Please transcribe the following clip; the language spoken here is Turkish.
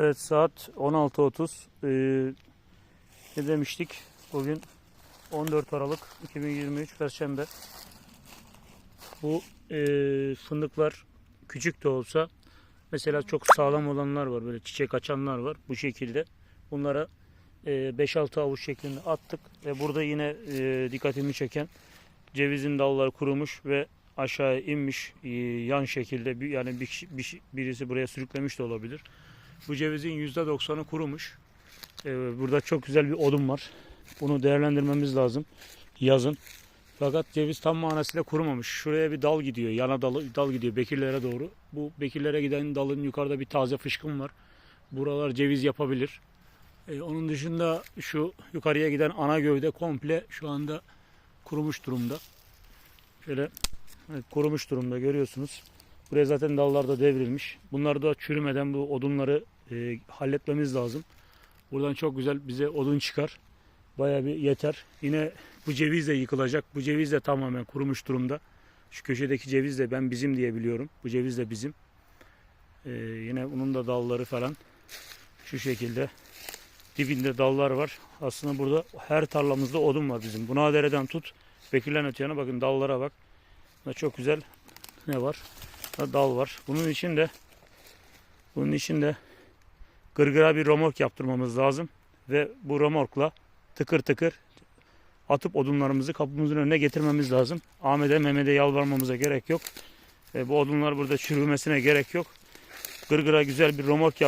Evet saat 16.30. Ee, ne demiştik? Bugün 14 Aralık 2023 Perşembe. Bu e, fındıklar küçük de olsa mesela çok sağlam olanlar var. Böyle çiçek açanlar var. Bu şekilde. Bunlara e, 5-6 avuç şeklinde attık. Ve burada yine e, dikkatimi çeken cevizin dalları kurumuş ve aşağıya inmiş e, yan şekilde yani bir, bir, birisi buraya sürüklemiş de olabilir. Bu cevizin %90'ı kurumuş. Ee, burada çok güzel bir odun var. Bunu değerlendirmemiz lazım yazın. Fakat ceviz tam manasıyla kurumamış. Şuraya bir dal gidiyor. Yana dal, dal gidiyor bekirlere doğru. Bu bekirlere giden dalın yukarıda bir taze fışkın var. Buralar ceviz yapabilir. Ee, onun dışında şu yukarıya giden ana gövde komple şu anda kurumuş durumda. Şöyle evet, kurumuş durumda görüyorsunuz. Buraya zaten dallar da devrilmiş. Bunları da çürümeden bu odunları e, halletmemiz lazım. Buradan çok güzel bize odun çıkar. Bayağı bir yeter. Yine bu ceviz de yıkılacak. Bu ceviz de tamamen kurumuş durumda. Şu köşedeki ceviz de ben bizim diye biliyorum. Bu ceviz de bizim. E, yine bunun da dalları falan şu şekilde. Dibinde dallar var. Aslında burada her tarlamızda odun var bizim. Bunadere'den tut. Bekirlen öteyana bakın dallara bak. Burada çok güzel ne var? Da dal var. Bunun için de bunun için de gırgıra bir romork yaptırmamız lazım ve bu romorkla tıkır tıkır atıp odunlarımızı kapımızın önüne getirmemiz lazım. Ahmet'e Mehmet'e yalvarmamıza gerek yok. E, bu odunlar burada çürümesine gerek yok. Gırgıra güzel bir romork yaptır.